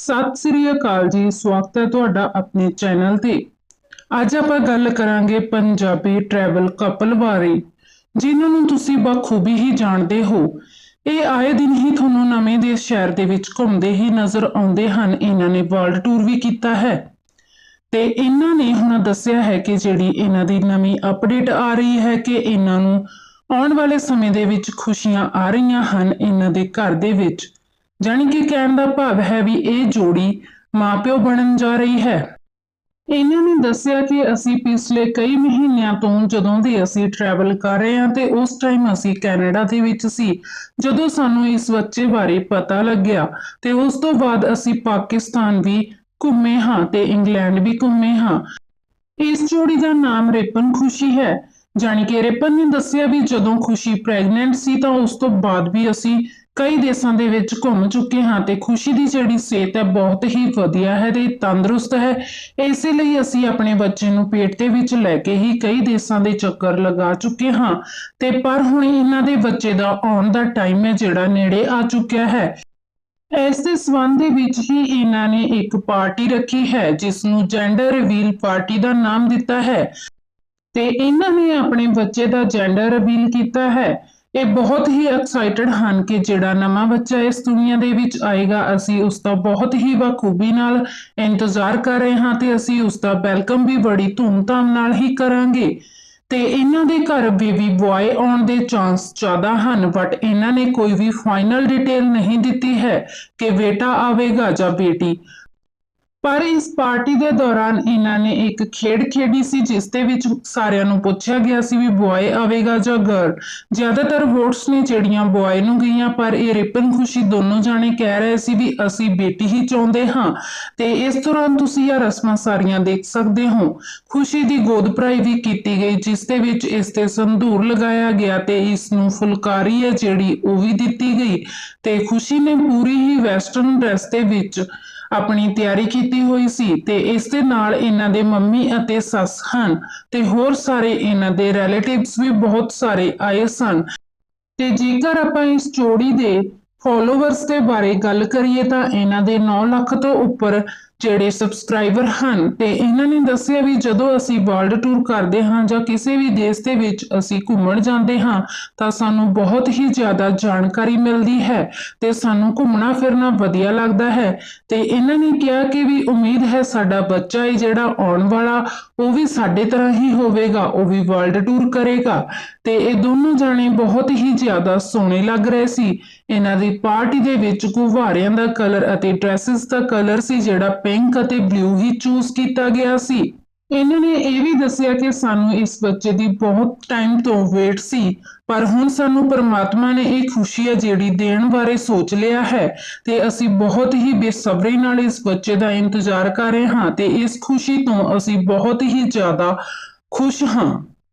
ਸਤਿ ਸ੍ਰੀ ਅਕਾਲ ਜੀ, ਸਵਾਗਤ ਹੈ ਤੁਹਾਡਾ ਆਪਣੇ ਚੈਨਲ ਤੇ। ਅੱਜ ਆਪਾਂ ਗੱਲ ਕਰਾਂਗੇ ਪੰਜਾਬੀ ਟਰੈਵਲ ਕਪਲ ਬਾਰੇ, ਜਿਨ੍ਹਾਂ ਨੂੰ ਤੁਸੀਂ ਬਖੂਬੀ ਹੀ ਜਾਣਦੇ ਹੋ। ਇਹ ਆਏ ਦਿਨ ਹੀ ਤੁਹਾਨੂੰ ਨਵੇਂ ਦੇ ਸ਼ਹਿਰ ਦੇ ਵਿੱਚ ਘੁੰਮਦੇ ਹੀ ਨਜ਼ਰ ਆਉਂਦੇ ਹਨ। ਇਹਨਾਂ ਨੇ ਵਰਲਡ ਟੂਰ ਵੀ ਕੀਤਾ ਹੈ। ਤੇ ਇਹਨਾਂ ਨੇ ਹੁਣ ਦੱਸਿਆ ਹੈ ਕਿ ਜਿਹੜੀ ਇਹਨਾਂ ਦੀ ਨਵੀਂ ਅਪਡੇਟ ਆ ਰਹੀ ਹੈ ਕਿ ਇਹਨਾਂ ਨੂੰ ਆਉਣ ਵਾਲੇ ਸਮੇਂ ਦੇ ਵਿੱਚ ਖੁਸ਼ੀਆਂ ਆ ਰਹੀਆਂ ਹਨ ਇਹਨਾਂ ਦੇ ਘਰ ਦੇ ਵਿੱਚ। ਜਾਣੀ ਕਿ ਕਹਿਣ ਦਾ ਭਾਵ ਹੈ ਵੀ ਇਹ ਜੋੜੀ ਮਾਪਿਓ ਬਣਨ ਜਾ ਰਹੀ ਹੈ। ਇਹਨਾਂ ਨੇ ਦੱਸਿਆ ਕਿ ਅਸੀਂ ਪਿਛਲੇ ਕਈ ਮਹੀਨਿਆਂ ਤੋਂ ਜਦੋਂ ਦੇ ਅਸੀਂ ਟਰੈਵਲ ਕਰ ਰਹੇ ਹਾਂ ਤੇ ਉਸ ਟਾਈਮ ਅਸੀਂ ਕੈਨੇਡਾ ਦੇ ਵਿੱਚ ਸੀ। ਜਦੋਂ ਸਾਨੂੰ ਇਸ ਬੱਚੇ ਬਾਰੇ ਪਤਾ ਲੱਗਿਆ ਤੇ ਉਸ ਤੋਂ ਬਾਅਦ ਅਸੀਂ ਪਾਕਿਸਤਾਨ ਵੀ ਘੁੰਮੇ ਹਾਂ ਤੇ ਇੰਗਲੈਂਡ ਵੀ ਘੁੰਮੇ ਹਾਂ। ਇਸ ਜੋੜੀ ਦਾ ਨਾਮ ਰਿਪਨ ਖੁਸ਼ੀ ਹੈ। ਜਾਣੀ ਕਿ ਰਿਪਨ ਨੇ ਦੱਸਿਆ ਵੀ ਜਦੋਂ ਖੁਸ਼ੀ ਪ੍ਰੈਗਨੈਂਟ ਸੀ ਤਾਂ ਉਸ ਤੋਂ ਬਾਅਦ ਵੀ ਅਸੀਂ ਕਈ ਦੇਸ਼ਾਂ ਦੇ ਵਿੱਚ ਘੁੰਮ ਚੁੱਕੇ ਹਾਂ ਤੇ ਖੁਸ਼ੀ ਦੀ ਜਿਹੜੀ ਸਿਹਤ ਹੈ ਬਹੁਤ ਹੀ ਵਧੀਆ ਹੈ ਤੇ ਤੰਦਰੁਸਤ ਹੈ। ਇਸੇ ਲਈ ਅਸੀਂ ਆਪਣੇ ਬੱਚੇ ਨੂੰ ਪੇਟ ਦੇ ਵਿੱਚ ਲੈ ਕੇ ਹੀ ਕਈ ਦੇਸ਼ਾਂ ਦੇ ਚੱਕਰ ਲਗਾ ਚੁੱਕੇ ਹਾਂ। ਤੇ ਪਰ ਹੁਣ ਇਹਨਾਂ ਦੇ ਬੱਚੇ ਦਾ ਆਉਣ ਦਾ ਟਾਈਮ ਹੈ ਜਿਹੜਾ ਨੇੜੇ ਆ ਚੁੱਕਿਆ ਹੈ। ਇਸ ਦੇ ਸਬੰਧ ਦੇ ਵਿੱਚ ਹੀ ਇਹਨਾਂ ਨੇ ਇੱਕ ਪਾਰਟੀ ਰੱਖੀ ਹੈ, ਜਿਸ ਨੂੰ ਜੈਂਡਰ ਰਿਵੀਲ ਪਾਰਟੀ ਦਾ ਨਾਮ ਦਿੱਤਾ ਹੈ। ਤੇ ਇਹਨਾਂ ਨੇ ਆਪਣੇ ਬੱਚੇ ਦਾ ਜੈਂਡਰ ਰਿਵੀਲ ਕੀਤਾ ਹੈ। ਇਹ ਬਹੁਤ ਹੀ ਐਕਸਾਈਟਡ ਹਨ ਕਿ ਜਿਹੜਾ ਨਵਾਂ ਬੱਚਾ ਇਸ ਦੁਨੀਆ ਦੇ ਵਿੱਚ ਆਏਗਾ, ਅਸੀਂ ਉਸ ਦਾ ਬਹੁਤ ਹੀ ਬਖੂਬੀ ਨਾਲ ਇੰਤਜ਼ਾਰ ਕਰ ਰਹੇ ਹਾਂ ਤੇ ਅਸੀਂ ਉਸ ਦਾ ਵੈਲਕਮ ਵੀ ਬੜੀ ਧੂਮਧਾਮ ਨਾਲ ਹੀ ਕਰਾਂਗੇ। ਤੇ ਇਹਨਾਂ ਦੇ ਘਰ ਬੇਬੀ ਬੁਆਏ ਆਉਣ ਦੇ ਚਾਂਸ ਜ਼ਿਆਦਾ ਹਨ ਬਟ ਇਹਨਾਂ ਨੇ ਕੋਈ ਵੀ ਫਾਈਨਲ ਡਿਟੇਲ ਨਹੀਂ ਦਿੱਤੀ ਹੈ ਕਿ ਬੇਟਾ ਆਵੇਗਾ ਜਾਂ ਬੇਟੀ। ਪਰ ਇਸ ਪਾਰਟੀ ਦੇ ਦੌਰਾਨ ਇਹਨਾਂ ਨੇ ਇੱਕ ਖੇਡ ਖੇਡੀ ਸੀ, ਜਿਸ ਦੇ ਵਿੱਚ ਸਾਰਿਆਂ ਨੂੰ ਪੁੱਛਿਆ ਗਿਆ ਸੀ ਵੀ ਬੁਆਏ ਆਵੇਗਾ ਜਾਂ ਗਰਲ ਜ਼ਿਆਦਾਤਰ ਵੋਟਸ ਨੇ ਜਿਹੜੀਆਂ ਬੁਆਏ ਨੂੰ ਗਈਆਂ, ਪਰ ਇਹ ਰਿਪਨ ਖੁਸ਼ੀ ਦੋਨੋਂ ਜਾਣੇ ਕਹਿ ਰਹੇ ਸੀ ਵੀ ਅਸੀਂ ਬੇਟੀ ਹੀ ਚਾਹੁੰਦੇ ਹਾਂ। ਤੇ ਇਸ ਦੌਰਾਨ ਤੁਸੀਂ ਇਹ ਰਸਮਾਂ ਸਾਰੀਆਂ ਦੇਖ ਸਕਦੇ ਹੋ। ਖੁਸ਼ੀ ਦੀ ਗੋਦ ਭਰਾਈ ਵੀ ਕੀਤੀ ਗਈ, ਜਿਸ ਦੇ ਵਿੱਚ ਇਸ ਤੇ ਸੰਧੂਰ ਲਗਾਇਆ ਗਿਆ ਤੇ ਇਸ ਨੂੰ ਫੁਲਕਾਰੀ ਹੈ ਜਿਹੜੀ ਉਹ ਵੀ ਦਿੱਤੀ ਗਈ। ਤੇ ਖੁਸ਼ੀ ਨੇ ਪੂਰੀ ਹੀ ਵੈਸਟਰਨ ਡਰੈਸ ਦੇ ਵਿੱਚ ਆਪਣੀ ਤਿਆਰੀ ਕੀਤੀ ਹੋਈ ਸੀ ਤੇ ਇਸ ਦੇ ਨਾਲ ਇਹਨਾਂ ਦੇ ਮੰਮੀ ਅਤੇ ਸੱਸ ਹਨ ਤੇ ਹੋਰ ਸਾਰੇ ਇਹਨਾਂ ਦੇ ਰਿਲੇਟਿਵਸ ਵੀ ਬਹੁਤ ਸਾਰੇ ਆਏ ਸਨ। ਤੇ ਜੇਕਰ ਆਪਾਂ ਇਸ ਜੋੜੀ ਦੇ ਫੋਲੋਵਰਸ ਦੇ ਬਾਰੇ ਗੱਲ ਕਰੀਏ ਤਾਂ ਇਹਨਾਂ ਦੇ 9 ਲੱਖ ਤੋਂ ਉੱਪਰ ਜਿਹੜੇ ਸਬਸਕ੍ਰਾਈਬਰ ਹਨ ਤੇ ਇਹਨਾਂ ਨੇ ਦੱਸਿਆ ਵੀ ਜਦੋਂ ਅਸੀਂ ਵਰਲਡ ਟੂਰ ਕਰਦੇ ਹਾਂ ਜਾਂ ਕਿਸੇ ਵੀ ਦੇਸ਼ ਦੇ ਵਿੱਚ ਅਸੀਂ ਘੁੰਮਣ ਜਾਂਦੇ ਹਾਂ, ਤਾਂ ਸਾਨੂੰ ਬਹੁਤ ਹੀ ਜ਼ਿਆਦਾ ਜਾਣਕਾਰੀ ਮਿਲਦੀ ਹੈ ਤੇ ਸਾਨੂੰ ਘੁੰਮਣਾ ਫਿਰਨਾ ਵਧੀਆ ਲੱਗਦਾ ਹੈ। ਤੇ ਇਹਨਾਂ ਨੇ ਕਿਹਾ ਕਿ ਵੀ ਉਮੀਦ ਹੈ ਸਾਡਾ ਬੱਚਾ ਹੀ ਜਿਹੜਾ ਆਉਣ ਵਾਲਾ, ਉਹ ਵੀ ਸਾਡੇ ਤਰ੍ਹਾਂ ਹੀ ਹੋਵੇਗਾ, ਉਹ ਵੀ ਵਰਲਡ ਟੂਰ ਕਰੇਗਾ। ਤੇ ਇਹ ਦੋਨੋਂ ਜਾਣੇ ਬਹੁਤ ਹੀ ਜ਼ਿਆਦਾ ਸੋਹਣੇ ਲੱਗ ਰਹੇ ਸੀ। ਇਹਨਾਂ ਦੀ ਪਾਰਟੀ ਦੇ ਵਿੱਚ ਗੁਬਾਰਿਆਂ ਦਾ ਕਲਰ ਅਤੇ ਡਰੈਸਸ ਦਾ ਕਲਰ ਸੀ ਜਿਹੜਾ ਪਿੰਕ ਅਤੇ ਬਲੂ ਹੀ ਚੂਜ਼ ਕੀਤਾ ਗਿਆ ਸੀ। ਇਹਨਾਂ ਨੇ ਇਹ ਵੀ ਦੱਸਿਆ ਕਿ ਸਾਨੂੰ ਇਸ ਬੱਚੇ ਦੀ ਬਹੁਤ ਟਾਈਮ ਤੋਂ ਵੇਟ ਸੀ, ਪਰ ਹੁਣ ਸਾਨੂੰ ਪਰਮਾਤਮਾ ਨੇ ਇਹ ਖੁਸ਼ੀ ਹੈ ਜਿਹੜੀ ਦੇਣ ਬਾਰੇ ਸੋਚ ਲਿਆ ਹੈ ਤੇ ਅਸੀਂ ਬਹੁਤ ਹੀ ਬੇਸਬਰੀ ਨਾਲ ਇਸ ਬੱਚੇ ਦਾ ਇੰਤਜ਼ਾਰ ਕਰ ਰਹੇ ਹਾਂ ਤੇ ਇਸ ਖੁਸ਼ੀ ਤੋਂ ਅਸੀਂ ਬਹੁਤ ਹੀ ਜ਼ਿਆਦਾ ਖੁਸ਼ ਹਾਂ।